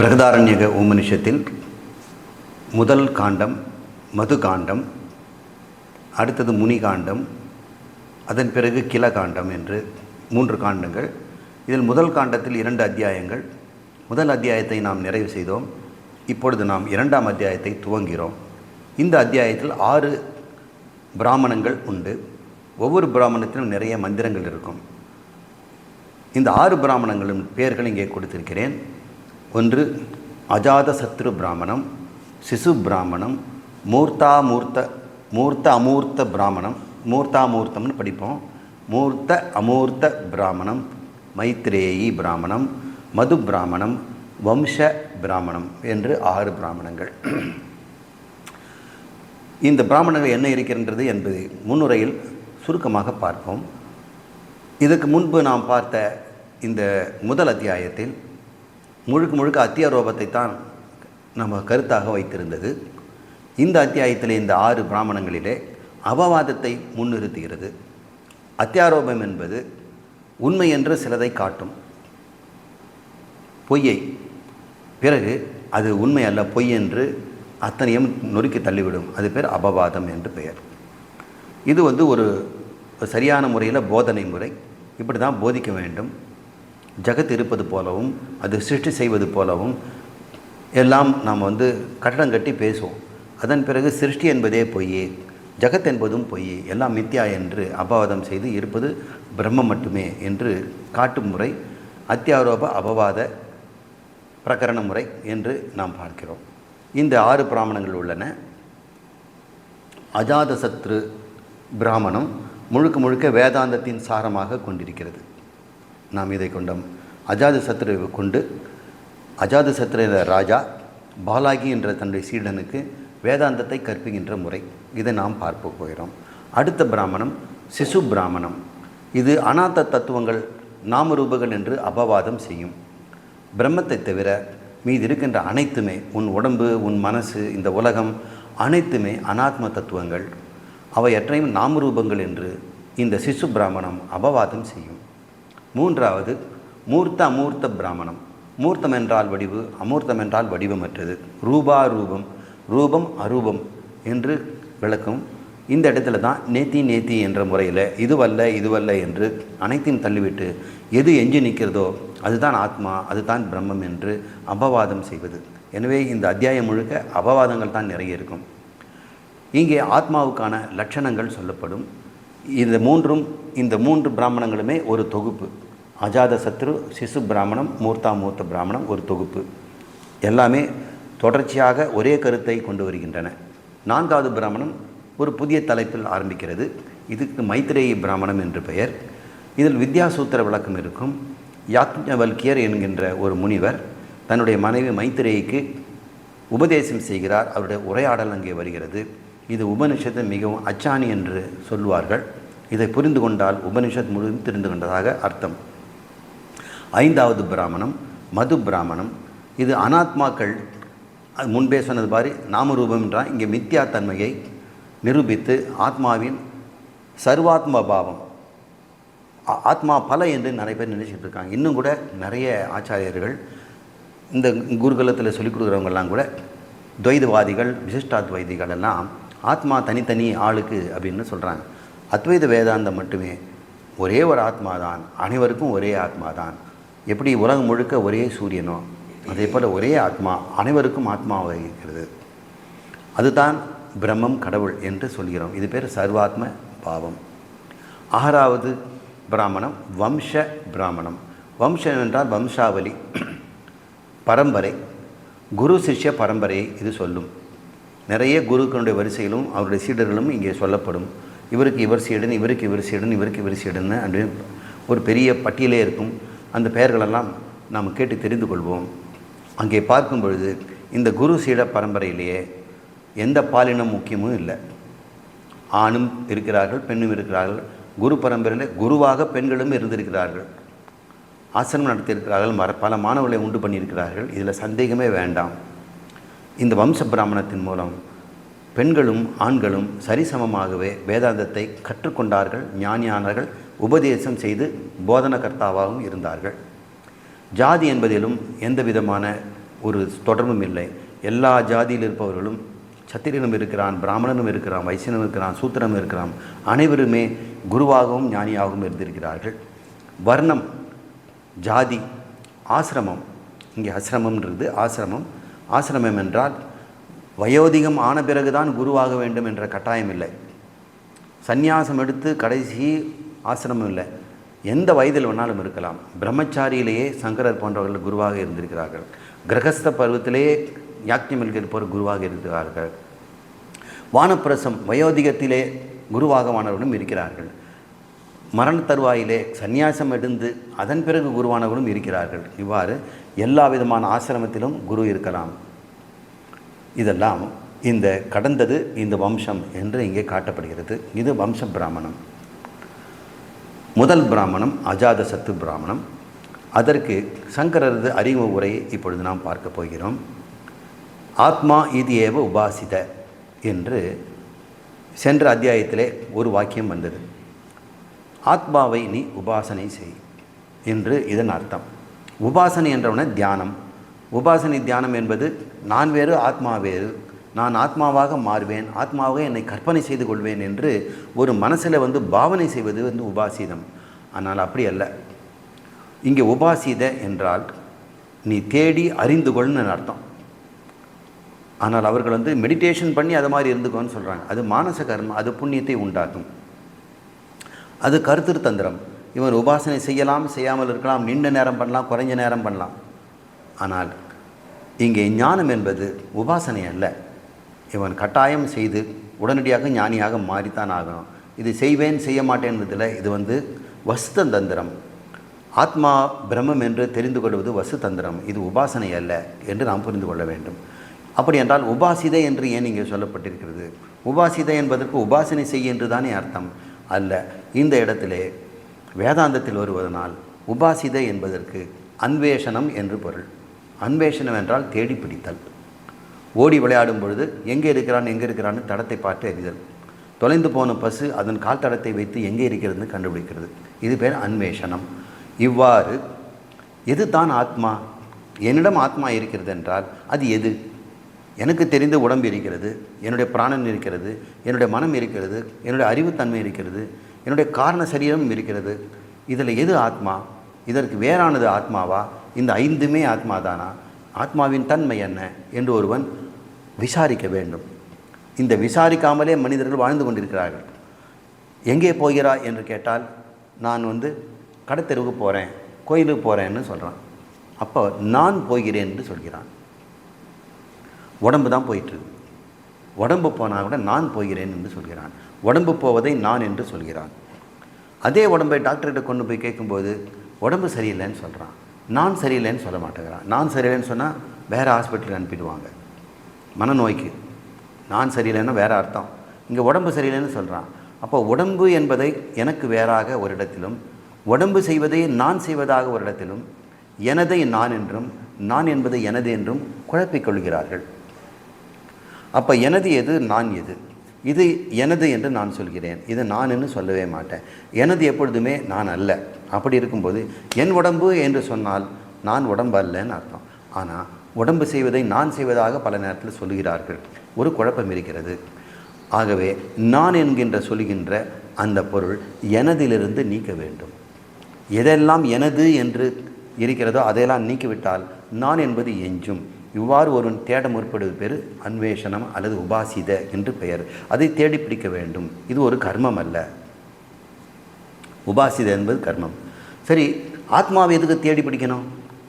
பிரகதாரண்யக உபனிஷத்தில் முதல் காண்டம் மது காண்டம் அடுத்தது முனி காண்டம் அதன் பிறகு கில காண்டம் என்று மூன்று காண்டங்கள். இதில் முதல் காண்டத்தில் இரண்டு அத்தியாயங்கள். முதல் அத்தியாயத்தை நாம் நிறைவு செய்தோம். இப்பொழுது நாம் இரண்டாம் அத்தியாயத்தை துவங்கிறோம் இந்த அத்தியாயத்தில் ஆறு பிராமணங்கள் உண்டு. ஒவ்வொரு பிராமணத்திலும் நிறைய மந்திரங்கள் இருக்கும். இந்த ஆறு பிராமணங்களும் பெயர்கள் இங்கே கொடுத்திருக்கிறேன். ஒன்று அஜாத சத்ரு பிராமணம் சிசு பிராமணம் மூர்த்தாமூர்த்த மூர்த்த அமூர்த்த பிராமணம் மூர்த்தாமூர்த்தம்னு படிப்போம். மூர்த்த அமூர்த்த பிராமணம் மைத்ரேயி பிராமணம் மது பிராமணம் வம்ச பிராமணம் என்று ஆறு பிராமணங்கள். இந்த பிராமணங்கள் என்ன இருக்கின்றது என்பது முன்னுரையில் சுருக்கமாக பார்ப்போம். இதுக்கு முன்பு நாம் பார்த்த இந்த முதல் அத்தியாயத்தில் முழுக்க முழுக்க அத்தியாரோபத்தை தான் நம்ம கருத்தாக வைத்திருந்தது. இந்த அத்தியாயத்தில் இந்த ஆறு பிராமணங்களிலே அபவாதத்தை முன்னிறுத்துகிறது. அத்தியாரோபம் என்பது உண்மை என்று சிலதை காட்டும். பொய்யை. பிறகு அது உண்மை அல்ல பொய் என்று அத்தனையும் நொறுக்கி தள்ளிவிடும். அது பேர் அபவாதம் என்று பெயர். இது வந்து ஒரு சரியான முறையில் போதனை முறை. இப்படி தான் போதிக்க வேண்டும். ஜகத் இருப்பது போலவும் அது சிருஷ்டி செய்வது போலவும் எல்லாம் நாம் வந்து கட்டடம் கட்டி பேசுவோம். அதன் பிறகு சிருஷ்டி என்பதே பொய் ஜகத் என்பதும் பொய் எல்லாம் மித்யா என்று அபவாதம் செய்து இருப்பது பிரம்மம் மட்டுமே என்று காட்டும் முறை அத்தியாரோப அபவாத பிரகரண முறை என்று நாம் பார்க்கிறோம். இந்த ஆறு பிராமணங்கள் உள்ளன. அஜாதசத்ரு பிராமணம் முழுக்க முழுக்க வேதாந்தத்தின் சாரமாக கொண்டிருக்கிறது. நாம் இதை கொண்டோம் அஜாதசத்ருவை கொண்டு அஜாதசத்ரு என்ற ராஜா பாலாகி என்ற தன்னுடைய சீடனுக்கு வேதாந்தத்தை கற்பிக்கின்ற முறை. இதை நாம் பார்க்க போகிறோம். அடுத்த பிராமணம் சிசு பிராமணம். இது அனாத்த தத்துவங்கள் நாமரூபங்கள் என்று அபவாதம் செய்யும். பிரம்மத்தை தவிர மீது இருக்கின்ற அனைத்துமே உன் உடம்பு உன் மனசு இந்த உலகம் அனைத்துமே அனாத்ம தத்துவங்கள். அவையற்றையும் நாமரூபங்கள் என்று இந்த சிசு பிராமணம் அபவாதம் செய்யும். மூன்றாவது மூர்த்த அமூர்த்த பிராமணம். மூர்த்தம் என்றால் வடிவு அமூர்த்தம் என்றால் வடிவமற்றது. ரூபா ரூபம் ரூபம் அரூபம் என்று விளக்கும் இந்த இடத்துல தான் நேத்தி நேத்தி என்ற முறையில் இதுவல்ல இதுவல்ல என்று அனைத்தையும் தள்ளிவிட்டு எது எஞ்சி நிற்கிறதோ அதுதான் ஆத்மா அதுதான் பிரம்மம் என்று அபவாதம் செய்வது. எனவே இந்த அத்தியாயம் முழுக்க அபவாதங்கள் தான் நிறைய இருக்கும். இங்கே ஆத்மாவுக்கான லட்சணங்கள் சொல்லப்படும். இந்த மூன்றும் இந்த மூன்று பிராமணங்களுமே ஒரு தொகுப்பு. அஜாத சத்ரு சிசு பிராமணம் மூர்த்தா மூர்த்த பிராமணம் ஒரு தொகுப்பு. எல்லாமே தொடர்ச்சியாக ஒரே கருத்தை கொண்டு வருகின்றன. நான்காவது பிராமணம் ஒரு புதிய தலைப்பில் ஆரம்பிக்கிறது. இதுக்கு மைத்ரேயி பிராமணம் என்று பெயர். இதில் வித்யாசூத்திர விளக்கம் இருக்கும். யாத்ஞவல்கியர் என்கின்ற ஒரு முனிவர் தன்னுடைய மனைவி மைத்திரேயிக்கு உபதேசம் செய்கிறார். அவருடைய உரையாடல் அங்கே வருகிறது. இது உபனிஷத்தை மிகவும் அச்சாணி என்று சொல்வார்கள் இதை புரிந்து கொண்டால் உபனிஷத் முழுவதும் தெரிந்து கொண்டதாக அர்த்தம். ஐந்தாவது பிராமணம் மது பிராமணம். இது அனாத்மாக்கள் முன்பே சொன்னது மாதிரி நாமரூபம் என்றால் இங்கே மித்யா தன்மையை நிரூபித்து ஆத்மாவின் சர்வாத்ம பாவம். ஆத்மா பல என்று நிறைய பேர் நினைச்சிட்டு இருக்காங்க. இன்னும் கூட நிறைய ஆச்சாரியர்கள் இந்த குருகுலத்தில் சொல்லிக் கொடுக்குறவங்கெல்லாம் கூட துவைதவாதிகள் விசிஷ்டாத்வைதிகள் எல்லாம் ஆத்மா தனித்தனி ஆளுக்கு அப்படின்னு சொல்கிறாங்க அத்வைத வேதாந்தம் மட்டுமே ஒரே ஒரு ஆத்மா தான் அனைவருக்கும் ஒரே ஆத்மா தான் எப்படி உலகம் முழுக்க ஒரே சூரியனோ அதே போல் ஒரே ஆத்மா அனைவருக்கும் ஆத்மாவாக இருக்கிறது. அதுதான் பிரம்மம் கடவுள் என்று சொல்கிறோம். இது பேர் சர்வாத்ம பாவம். ஆறாவது பிராமணம் வம்ச பிராமணம். வம்சம் என்றால் வம்சாவளி பரம்பரை குரு சிஷ்ய பரம்பரையை இது சொல்லும். நிறைய குருக்களுடைய வரிசைகளும் அவருடைய சீடர்களும் இங்கே சொல்லப்படும். இவருக்கு இவர் சீடன் இவருக்கு இவர் சீடன் இவருக்கு இவர் சீடன் அப்படின்னு ஒரு பெரிய பட்டியலே இருக்கும். அந்த பெயர்களெல்லாம் நாம் கேட்டு தெரிந்து கொள்வோம். அங்கே பார்க்கும் பொழுது இந்த குரு சீட பரம்பரையிலேயே எந்த பாலினம் முக்கியமும் இல்லை. ஆணும் இருக்கிறார்கள் பெண்ணும் இருக்கிறார்கள். குரு பரம்பரையில் குருவாக பெண்களும் இருந்திருக்கிறார்கள். ஆசிரமம் நடத்தியிருக்கிறார்கள் மர பல மாணவர்களை உண்டு பண்ணியிருக்கிறார்கள். இதில் சந்தேகமே வேண்டாம். இந்த வம்ச பிராமணத்தின் மூலம் பெண்களும் ஆண்களும் சரிசமமாகவே வேதாந்தத்தை கற்றுக்கொண்டார்கள் வேதாந்தத்தை கற்றுக்கொண்டார்கள் ஞானியானார்கள் உபதேசம் செய்து போதனகர்த்தாவாகவும் இருந்தார்கள். ஜாதி என்பதிலும் எந்த விதமான ஒரு தொடர்பும் இல்லை. எல்லா ஜாதியில் இருப்பவர்களும் சத்திரியனும் இருக்கிறான் பிராமணனும் இருக்கிறான் வைசியனும் இருக்கிறான் சூத்திரனும் இருக்கிறான் அனைவருமே குருவாகவும் ஞானியாகவும் இருந்திருக்கிறார்கள். வர்ணம் ஜாதி ஆசிரமம் இங்கே ஆசிரமம்ன்றது ஆசிரமம். ஆசிரமம் என்றால் வயோதிகம் ஆன பிறகுதான் குருவாக வேண்டும் என்ற கட்டாயம் இல்லை. சந்நியாசம் எடுத்து கடைசி ஆசிரமம் இல்லை. எந்த வயதில் வேணாலும் இருக்கலாம். பிரம்மச்சாரியிலேயே சங்கரர் போன்றவர்கள் குருவாக இருந்திருக்கிறார்கள். கிரகஸ்த பருவத்திலேயே யாக்ஞமில் இருப்பவர் குருவாக இருக்கிறார்கள். வானப்பிரசம் வயோதிகத்திலே குருவாகவானவர்களும் இருக்கிறார்கள். மரண தருவாயிலே சந்நியாசம் எடுந்து அதன் பிறகு குருவானவர்களும் இருக்கிறார்கள். இவ்வாறு எல்லா விதமான ஆசிரமத்திலும் குரு இருக்கலாம். இதெல்லாம் இந்த கடந்தது இந்த வம்சம் என்று இங்கே காட்டப்படுகிறது. இது வம்ச பிராமணம். முதல் பிராமணம் அஜாத சத்து பிராமணம். அதற்கு சங்கரரது அறிவு உரையை இப்பொழுது நாம் பார்க்க போகிறோம். ஆத்மா இது ஏவ உபாசித என்று சென்ற அத்தியாயத்திலே ஒரு வாக்கியம் வந்தது. ஆத்மாவை நீ உபாசனை செய் என்று இதன் அர்த்தம். உபாசனை என்றவுடனே தியானம். உபாசனை தியானம் என்பது நான் வேறு ஆத்மா வேறு. நான் ஆத்மாவாக மாறுவேன் ஆத்மாவாக என்னை கற்பனை செய்து கொள்வேன் என்று ஒரு மனசில் வந்து பாவனை செய்வது வந்து உபாசீதம். ஆனால் அப்படி அல்ல. இங்கே உபாசித என்றால் நீ தேடி அறிந்து கொள்னு அர்த்தம்? ஆனால் அவர்கள் வந்து மெடிடேஷன் பண்ணி அது மாதிரி இருந்துக்கோன்னு சொல்கிறாங்க அது மானச கர்மம் அது புண்ணியத்தை உண்டாக்கும். அது கருத்திரு தந்திரம். இவன் உபாசனை செய்யலாம் செய்யாமல் இருக்கலாம் நீண்ட நேரம் பண்ணலாம் குறைஞ்ச நேரம் பண்ணலாம். ஆனால் இங்கே ஞானம் என்பது உபாசனை அல்ல. இவன் கட்டாயம் செய்து உடனடியாக ஞானியாக மாறித்தான் ஆகணும். இது செய்வேன் செய்ய மாட்டேன்றதில் இது வந்து வசுத்த தந்திரம் ஆத்மா பிரம்மம் என்று தெரிந்து கொள்வது வசு தந்திரம் இது உபாசனை அல்ல என்று நாம் புரிந்து கொள்ள வேண்டும். அப்படி என்றால் உபாசிதை என்று ஏன் இங்கே சொல்லப்பட்டிருக்கிறது? உபாசிதை என்பதற்கு உபாசனை செய் என்று தானே அர்த்தம். அல்ல இந்த இடத்திலே வேதாந்தத்தில் வருவதனால் உபாசிதை என்பதற்கு அன்வேஷனம் என்று பொருள். அன்வேஷனம் என்றால் தேடி பிடித்தல். ஓடி விளையாடும் பொழுது எங்கே இருக்கிறான் எங்கே இருக்கிறான்னு தடத்தை பார்த்து அறிதல். தொலைந்து போன பசு அதன் கால் தடத்தை வைத்து எங்கே இருக்கிறதுன்னு கண்டுபிடிக்கிறது. இது பேர் அன்வேஷனம் இவ்வாறு எது தான் ஆத்மா? என்னிடம் ஆத்மா இருக்கிறது என்றால் அது எது? எனக்கு தெரிந்த உடம்பு இருக்கிறது என்னுடைய பிராணன் இருக்கிறது என்னுடைய மனம் இருக்கிறது என்னுடைய அறிவுத்தன்மை இருக்கிறது என்னுடைய காரண சரீரம் இருக்கிறது. இதில் எது ஆத்மா? இதற்கு வேறானது ஆத்மாவா? இந்த ஐந்துமே ஆத்மாதானா? ஆத்மாவின் தன்மை என்ன? என்று ஒருவன் விசாரிக்க வேண்டும். இந்த விசாரிக்காமலே மனிதர்கள் வாழ்ந்து கொண்டிருக்கிறார்கள். எங்கே போகிறாய் என்று கேட்டால் நான் வந்து கடத்தெருவுக்கு போகிறேன் கோயிலுக்கு போகிறேன்னு சொல்கிறான் அப்போ நான் போகிறேன் என்று சொல்கிறான். உடம்பு தான் போயிட்டுருக்கு உடம்பு போனால் கூட நான் போகிறேன் என்று சொல்கிறான். உடம்பு போவதை நான் என்று சொல்கிறான். அதே உடம்பை டாக்டர்கிட்ட கொண்டு போய் கேட்கும்போது உடம்பு சரியில்லைன்னு சொல்கிறான் நான் சரியில்லைன்னு சொல்ல மாட்டேங்கிறான். நான் சரியில்லைன்னு சொன்னால் வேறு ஹாஸ்பிட்டலுக்கு அனுப்பிடுவாங்க. மனநோய்க்கு. நான் சரியில்லைன்னா வேறு அர்த்தம். இங்கே உடம்பு சரியில்லைன்னு சொல்கிறான் அப்போ உடம்பு என்பதை எனக்கு வேறாக ஒரு இடத்திலும் உடம்பு செய்வதை நான் செய்வதாக ஒரு இடத்திலும் எனதை நான் என்றும் நான் என்பதை எனது என்றும் குழப்பிக் கொள்கிறார்கள். அப்போ எனது எது நான் எது? இது எனது என்று நான் சொல்கிறேன். இது நான் என்று சொல்லவே மாட்டேன். எனது எப்பொழுதுமே நான் அல்ல. அப்படி இருக்கும்போது என் உடம்பு என்று சொன்னால் நான் உடம்பு அல்லன்னு அர்த்தம். ஆனால் உடம்பு செய்வதை நான் செய்வதாக பல நேரத்தில் சொல்கிறார்கள் ஒரு குழப்பம் இருக்கிறது. ஆகவே நான் என்கின்ற சொல்கின்ற அந்த பொருள் எனதிலிருந்து நீக்க வேண்டும். எதெல்லாம் எனது என்று இருக்கிறதோ அதையெல்லாம் நீக்கிவிட்டால் நான் என்பது எஞ்சும். இவ்வாறு ஒருவன் தேட முற்படுவது பேர் அன்வேஷனம் அல்லது உபாசித என்று பெயர். அதை தேடி பிடிக்க வேண்டும். இது ஒரு கர்மம் அல்ல. உபாசித என்பது கர்மம். சரி ஆத்மாவை எதுக்கு தேடி பிடிக்கணும்?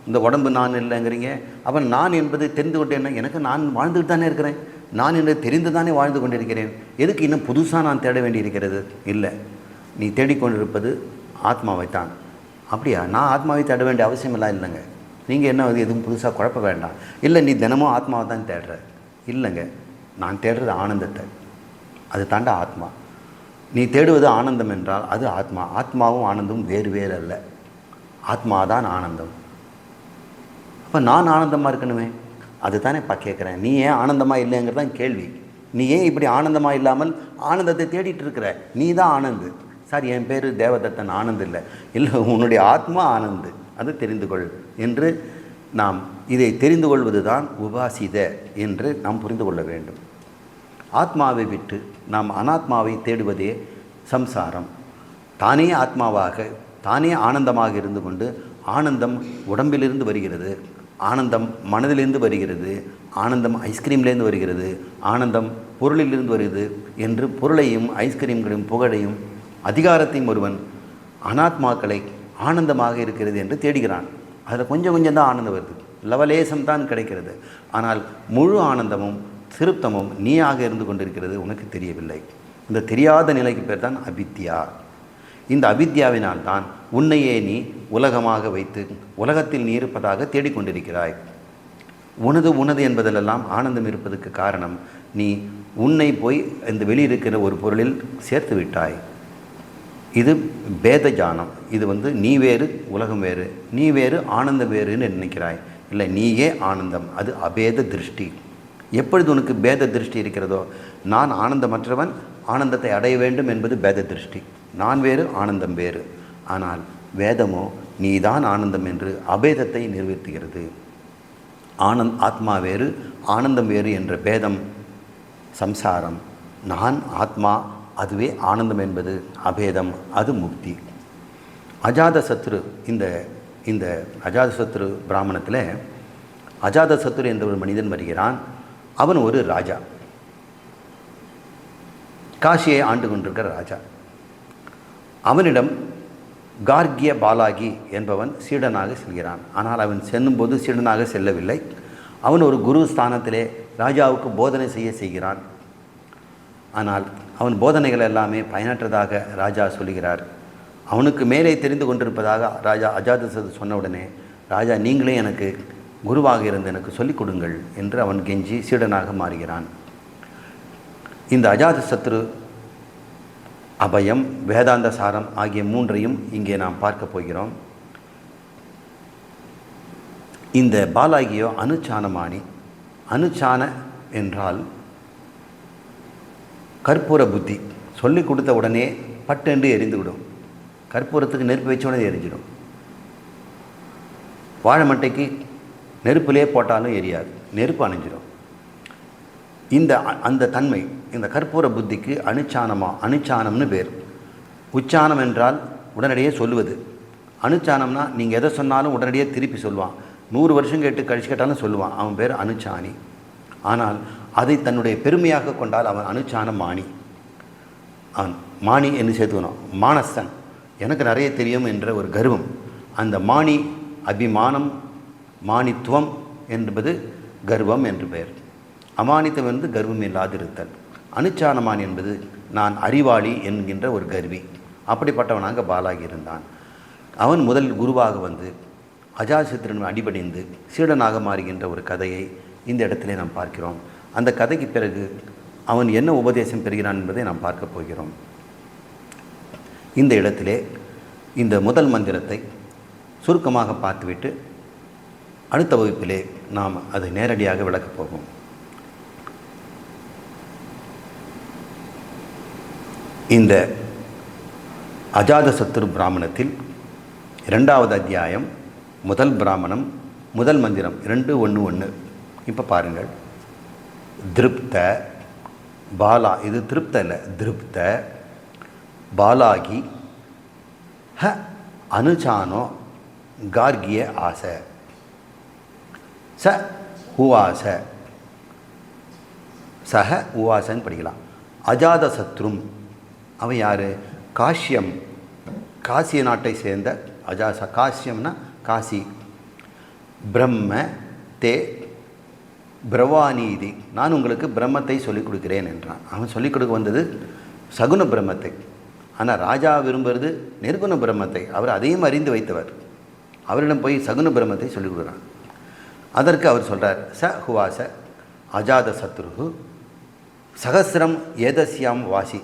இந்த உடம்பு நான் இல்லைங்கிறீங்க. அப்போ நான் என்பது தெரிந்து கொண்டேன்னா எனக்கு நான் வாழ்ந்துட்டு தானே இருக்கிறேன். நான் என்று தெரிந்து தானே வாழ்ந்து கொண்டிருக்கிறேன். எதுக்கு இன்னும் புதுசாக நான் தேட வேண்டியிருக்கிறது இல்லை. நீ தேடிக்கொண்டிருப்பது ஆத்மாவைத்தான். அப்படியா? நான் ஆத்மாவை தேட வேண்டிய அவசியமெல்லாம் இல்லைங்க. நீங்கள் என்ன அது எதுவும் புதுசாக குழப்ப வேண்டாம். இல்லை நீ தினமும் ஆத்மாவை தான் தேடுற. இல்லைங்க. நான் தேடுறது ஆனந்தத்தை. அது தாண்ட ஆத்மா. நீ தேடுவது ஆனந்தம் என்றால் அது ஆத்மா. ஆத்மாவும் ஆனந்தமும் வேறு வேறு அல்ல. ஆத்மா தான் ஆனந்தம். அப்போ நான் ஆனந்தமாக இருக்கணுமே? அதுதானே இப்போ கேட்குறேன் நீ ஏன் ஆனந்தமாக இல்லைங்கிறது தான் கேள்வி. நீ ஏன் இப்படி ஆனந்தமாக இல்லாமல் ஆனந்தத்தை தேடிட்டு இருக்கிற? நீ தான் ஆனந்து. சார் என் பேர் தேவதத்தன். ஆனந்த் இல்லை. இல்லை உன்னுடைய ஆத்மா ஆனந்து. அது தெரிந்து கொள் என்று நாம் இதை தெரிந்து கொள்வது தான் உபாசித என்று நாம் புரிந்து கொள்ள வேண்டும். ஆத்மாவை விட்டு நாம் அனாத்மாவை தேடுவதே சம்சாரம். தானே ஆத்மாவாக தானே ஆனந்தமாக இருந்து கொண்டு ஆனந்தம் உடம்பிலிருந்து வருகிறது ஆனந்தம் மனதிலிருந்து வருகிறது ஆனந்தம் ஐஸ்கிரீம்லேருந்து வருகிறது ஆனந்தம் பொருளிலிருந்து வருகிறது என்று பொருளையும் ஐஸ்கிரீம்களையும் புகழையும் அதிகாரத்தையும் ஒருவன் அனாத்மாக்களை ஆனந்தமாக இருக்கிறது என்று தேடுகிறான். அதில் கொஞ்சம் கொஞ்சம் தான் ஆனந்தம் வருது. லவலேசம் தான் கிடைக்கிறது. ஆனால் முழு ஆனந்தமும் திருப்தமும் நீயாக இருந்து கொண்டிருக்கிறது உனக்கு தெரியவில்லை. இந்த தெரியாத நிலைக்கு பேர் தான் அவித்யா. இந்த அவித்யாவினால் தான் உன்னையே நீ உலகமாக வைத்து உலகத்தில் நீ இருப்பதாக தேடிக்கொண்டிருக்கிறாய். உனது உனது என்பதிலெல்லாம் ஆனந்தம் இருப்பதற்கு காரணம் நீ உன்னை போய் இந்த வெளியிருக்கிற ஒரு பொருளில் சேர்த்து விட்டாய். இது பேத ஜானம் இது வந்து நீ வேறு உலகம் வேறு. நீ வேறு ஆனந்தம் வேறுன்னு நினைக்கிறாய். இல்லை நீயே ஆனந்தம். அது அபேத திருஷ்டி. எப்பொழுது உனக்கு பேத திருஷ்டி இருக்கிறதோ? நான் ஆனந்தமற்றவன் ஆனந்தத்தை அடைய வேண்டும் என்பது பேத திருஷ்டி. நான் வேறு ஆனந்தம் வேறு. ஆனால் வேதமோ நீதான் ஆனந்தம் என்று அபேதத்தை நிறுவித்துகிறது ஆனந்த் ஆத்மா வேறு ஆனந்தம் வேறு என்ற பேதம் சம்சாரம். நான் ஆத்மா அதுவே ஆனந்தம் என்பது அபேதம் அது முக்தி. அஜாத சத்ரு இந்த இந்த அஜாத சத்ரு பிராமணத்தில் அஜாத சத்ரு என்ற ஒரு மனிதன் வருகிறான். அவன் ஒரு ராஜா. காசியை ஆண்டு கொண்டிருக்கிற ராஜா. அவனிடம் கார்கிய பாலாகி என்பவன் சீடனாக செல்கிறான். ஆனால் அவன் செல்லும்போது சீடனாக செல்லவில்லை. அவன் ஒரு குரு ஸ்தானத்திலே ராஜாவுக்கு போதனை செய்ய செய்கிறான். ஆனால் அவன் போதனைகள் எல்லாமே பயனற்றதாக ராஜா சொல்லுகிறார் அவனுக்கு மேலே தெரிந்து கொண்டிருப்பதாக ராஜா அஜாதசது சொன்ன உடனே ராஜா நீங்களே எனக்கு குருவாக இருந்து எனக்கு சொல்லிக் கொடுங்கள் என்று அவன் கெஞ்சி சீடனாக மாறுகிறான். இந்த அஜாத சத்ரு அபயம் வேதாந்த சாரம் ஆகிய மூன்றையும் இங்கே நாம் பார்க்க போகிறோம். இந்த பாலாகியோ அனுச்சானமானி அனுச்சான என்றால் கற்பூர புத்தி. சொல்லி கொடுத்த உடனே பட்டென்று எரிந்துவிடும். கற்பூரத்துக்கு நெருப்பு வச்ச உடனே எரிஞ்சிடும். வாழை மட்டைக்கு நெருப்பிலே போட்டாலும் எரியாது. நெருப்பு அணிஞ்சிடும் இந்த அ- அந்த தன்மை இந்த கற்பூர புத்திக்கு அனுச்சானமா அனுச்சானம்னு பேர். உச்சானம் என்றால் உடனடியே சொல்லுவது. அனுச்சானம்னா நீங்கள் எதை சொன்னாலும் உடனடியே திருப்பி சொல்லுவான். நூறு வருஷம் கேட்டு கழிச்சு கேட்டாலும் சொல்லுவான். அவன் பேர் அனுச்சானி. ஆனால் அதை தன்னுடைய பெருமையாக கொண்டால் அவன் அனுச்சான மாணி. அவன் மாணி என்று சேர்த்துக்கணும். மானசன். எனக்கு நிறைய தெரியும் என்ற ஒரு கர்வம். அந்த மாணி அபிமானம் மானித்துவம் என்பது கர்வம் என்று பெயர். அமானித்தம் என்பது கர்வம் இல்லாதிருத்தல். அனுச்சானமான் என்பது நான் அறிவாளி என்கின்ற ஒரு கர்வி. அப்படிப்பட்டவனாக பாலாகி இருந்தான். அவன் முதல் குருவாக வந்து அஜாசித்திரன் அடிபடிந்து சீடனாக மாறுகின்ற ஒரு கதையை இந்த இடத்திலே நாம் பார்க்கிறோம். அந்த கதைக்கு பிறகு அவன் என்ன உபதேசம் பெறுகிறான் என்பதை நாம் பார்க்க போகிறோம். இந்த இடத்திலே இந்த முதல் மந்திரத்தை சுருக்கமாக பார்த்துவிட்டு அடுத்த வகுப்பிலே நாம் அதை நேரடியாக விளக்கப் போகும் இந்த அஜாதசத்ரு பிராமணத்தில் இரண்டாவது அத்தியாயம் முதல் பிராமணம் முதல் மந்திரம் ரெண்டு ஒன்று ஒன்று. இப்போ பாருங்கள். திருப்த பாலா இது திருப்த இல்லை திருப்த பாலாகி ஹ அனுஜானோ கார்கிய ஆசை. ச உவாச. சஹ உவாசன்னு படிக்கலாம். அஜாத சத்ரும். அவன் யார்? காஷ்யம். காசிய நாட்டை சேர்ந்த அஜாச காசியம்னா காசி. பிரம்ம தே பிரவானீதி நான் உங்களுக்கு பிரம்மத்தை சொல்லிக் கொடுக்கிறேன் என்றான். அவன் சொல்லிக் கொடுக்க வந்தது சகுன பிரம்மத்தை. ஆனால் ராஜா விரும்புறது நிர்குண பிரம்மத்தை. அவர் அதையும் அறிந்து வைத்தவர். அவரிடம் போய் சகுன பிரம்மத்தை சொல்லிக் கொடுக்குறான். அதற்கு அவர் சொல்கிறார் ச ஹுவாச அஜாத சத்ருகு சகசிரம் ஏதஸ்யாம் வாசி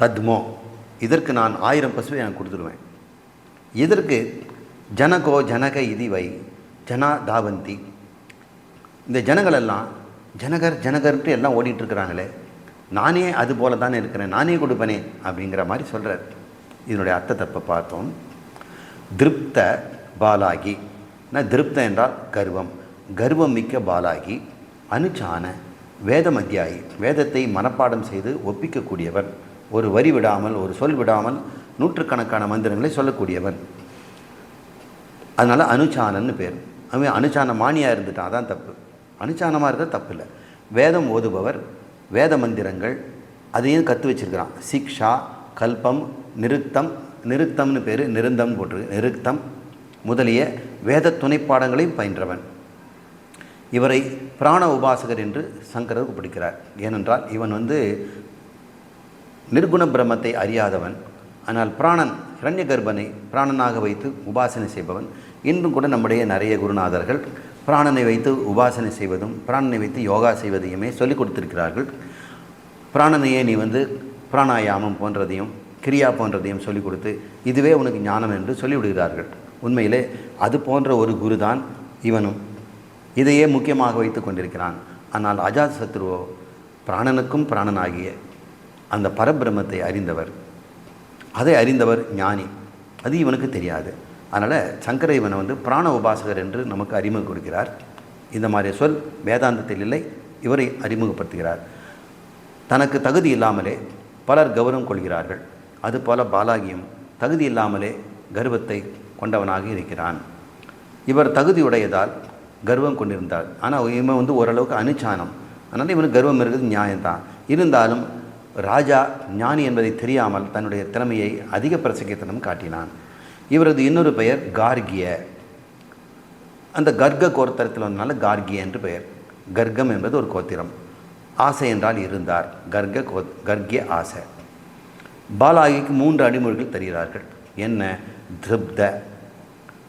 தத்மோ. இதற்கு நான் ஆயிரம் பசுவை எனக்கு கொடுத்துருவேன் இதற்கு ஜனகோ ஜனக இதி வை ஜனா தாவந்தி இந்த ஜனங்கள் எல்லாம் ஜனகர் ஜனகர்ன்ட்டு எல்லாம் ஓடிட்டுருக்கிறாங்களே நானே அது போல தானே இருக்கிறேன் நானே கொடுப்பனே அப்படிங்கிற மாதிரி சொல்கிறார் இதனுடைய அர்த்தத்தை இப்போ பார்த்தோம். திருப்த பாலாகி. நான் திருப்த என்றால் கர்வம். கர்வம் மிக்க பாலாகி அனுச்சான வேதம் அத்தியாயி வேதத்தை மனப்பாடம் செய்து ஒப்பிக்கக்கூடியவன் ஒரு வரி விடாமல் ஒரு சொல் விடாமல் நூற்றுக்கணக்கான மந்திரங்களை சொல்லக்கூடியவன். அதனால் அனுச்சானன்னு பேர். அவன் அனுச்சான மானியாக இருந்துட்டான் அதான் தப்பு. அனுச்சானமாக இருந்தால் தப்பு இல்லை வேதம் ஓதுபவர் வேத மந்திரங்கள் அதையும் கற்று வச்சிருக்கிறான். சிக்ஷா கல்பம் நிருத்தம் நிருத்தம்னு பேர் நிருந்தம் போட்டு நிருத்தம் முதலிய வேத துணைப்பாடங்களையும் பயின்றவன். இவரை பிராண உபாசகர் என்று சங்கரர் பிடிக்கிறார் ஏனென்றால் இவன் வந்து நிர்குண பிரம்மத்தை அறியாதவன். ஆனால் பிராணன் ஹிரண்ய கர்ப்பனை பிராணனாக வைத்து உபாசனை செய்பவன். இன்றும் கூட நம்முடைய நிறைய குருநாதர்கள் பிராணனை வைத்து உபாசனை செய்வதும் பிராணனை வைத்து யோகா செய்வதையுமே சொல்லிக் கொடுத்திருக்கிறார்கள். பிராணனையே நீ வந்து பிராணாயாமம் போன்றதையும் கிரியா போன்றதையும் சொல்லிக் கொடுத்து இதுவே உனக்கு ஞானம் என்று சொல்லிவிடுகிறார்கள் உண்மையிலே அது போன்ற ஒரு குருதான் இவனும். இதையே முக்கியமாக வைத்து கொண்டிருக்கிறான். ஆனால் அஜாத் சத்ருவோ பிராணனுக்கும் பிராணனாகிய அந்த பரபிரமத்தை அறிந்தவர். அதை அறிந்தவர் ஞானி. அது இவனுக்கு தெரியாது. அதனால் சங்கர இவனை வந்து பிராண உபாசகர் என்று நமக்கு அறிமுகம் கொடுக்கிறார். இந்த மாதிரி சொல் வேதாந்தத்தில் இல்லை இவரை அறிமுகப்படுத்துகிறார். தனக்கு தகுதி இல்லாமலே பலர் கௌரவம் கொள்கிறார்கள். அதுபோல பாலாகியும் தகுதி இல்லாமலே கர்வத்தை கொண்டவனாக இருக்கிறான். இவர் தகுதியுடையதால் கர்வம் கொண்டிருந்தார். ஆனால் இவன் வந்து ஓரளவுக்கு அனுச்சானம். அதனால் இவனுக்கு கர்வம் இருக்கிறது நியாயம்தான். இருந்தாலும் ராஜா ஞானி என்பதை தெரியாமல் தன்னுடைய திறமையை அதிக பிரசங்கித்தனம் காட்டினான். இவரது இன்னொரு பெயர் கார்கிய. அந்த கர்க்க கோத்திரத்தில் வந்தனால கார்கிய என்று பெயர். கர்க்கம் என்பது ஒரு கோத்திரம். ஆசை என்றால் இருந்தார். கர்க்க கோ கர்க்கிய ஆசை. பாலாகிக்கு மூன்று அடிமொழிகள் தருகிறார்கள். என்ன? திருப்த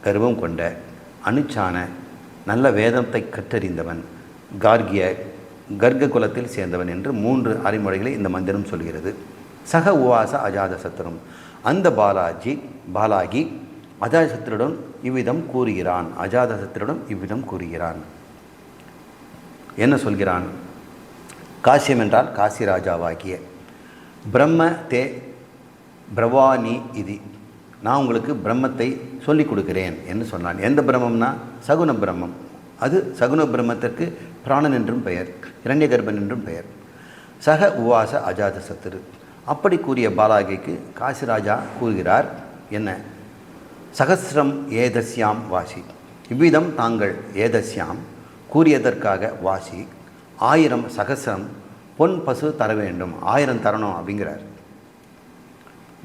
கர்வம் கொண்ட அனுச்சான நல்ல வேதத்தை கற்றறிந்தவன் கார்கிய கர்க்க குலத்தில் சேர்ந்தவன் என்று மூன்று அறிமுறைகளை இந்த மந்திரம் சொல்கிறது. சக உவாச அஜாத சத்திரம். அந்த பாலாஜி பாலாகி அஜாதசத்திரிடம் இவ்விதம் கூறுகிறான். அஜாதசத்திரிடம் இவ்விதம் கூறுகிறான். என்ன சொல்கிறான்? காசியம் என்றால் காசி ராஜாவாகிய பிரம்ம தே பிரவானி இது. நான் உங்களுக்கு பிரம்மத்தை சொல்லிக் கொடுக்கிறேன் என்று சொன்னான். எந்த பிரம்மம்னா? சகுன பிரம்மம். அது சகுன பிரம்மத்திற்கு பிராணன் என்றும் பெயர் இரண்யகர்பன் என்றும் பெயர். சக உவாச அஜாத சத்துரு அப்படி கூறிய பாலாகிக்கு காசிராஜா கூறுகிறார் என்ன? சகசிரம் ஏதஸ்யாம் வாசி. இவ்விதம் தாங்கள் ஏதஸ்யாம் கூறியதற்காக வாசி ஆயிரம் சகசிரம் பொன் பசு தர வேண்டும். ஆயிரம் தரணும் அப்படிங்கிறார்.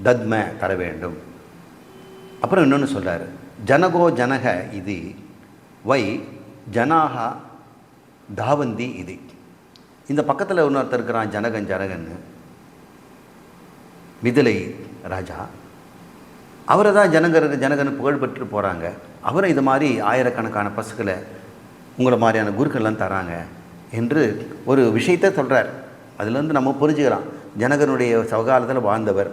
தத்ம தர வேண்டும். அப்புறம் இன்னொன்று சொல்கிறார் ஜனகோ ஜனக இது வை ஜனாக தாவந்தி இது. இந்த பக்கத்தில் இன்னொருத்தர் இருக்கிறான் ஜனகன் ஜனகன்னு. மிதிலை ராஜா. அவரை தான் ஜனகர ஜனகன் புகழ்பெற்று போகிறாங்க அவரை இது மாதிரி ஆயிரக்கணக்கான பசுக்களை உங்களை மாதிரியான குருக்கள்லாம் தராங்க என்று ஒரு விஷயத்தை சொல்கிறார் அதுலேருந்து நம்ம புரிஞ்சுக்கிறோம் ஜனகனுடைய சவகாலத்தில் வாழ்ந்தவர்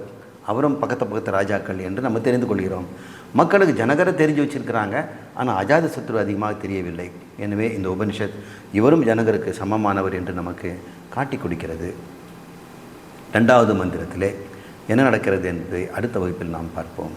அவரும் பக்கத்து பக்கத்து ராஜாக்கள் என்று நம்ம தெரிந்து கொள்கிறோம். மக்களுக்கு ஜனகரை தெரிஞ்சு வச்சிருக்கிறாங்க. ஆனால் அஜாத சத்ரு அதிகமாக தெரியவில்லை. எனவே இந்த உபனிஷத் இவரும் ஜனகருக்கு சமமானவர் என்று நமக்கு காட்டி கொடுக்கிறது. ரெண்டாவது மந்திரத்திலே என்ன நடக்கிறது என்பதை அடுத்த வகுப்பில் நாம் பார்ப்போம்.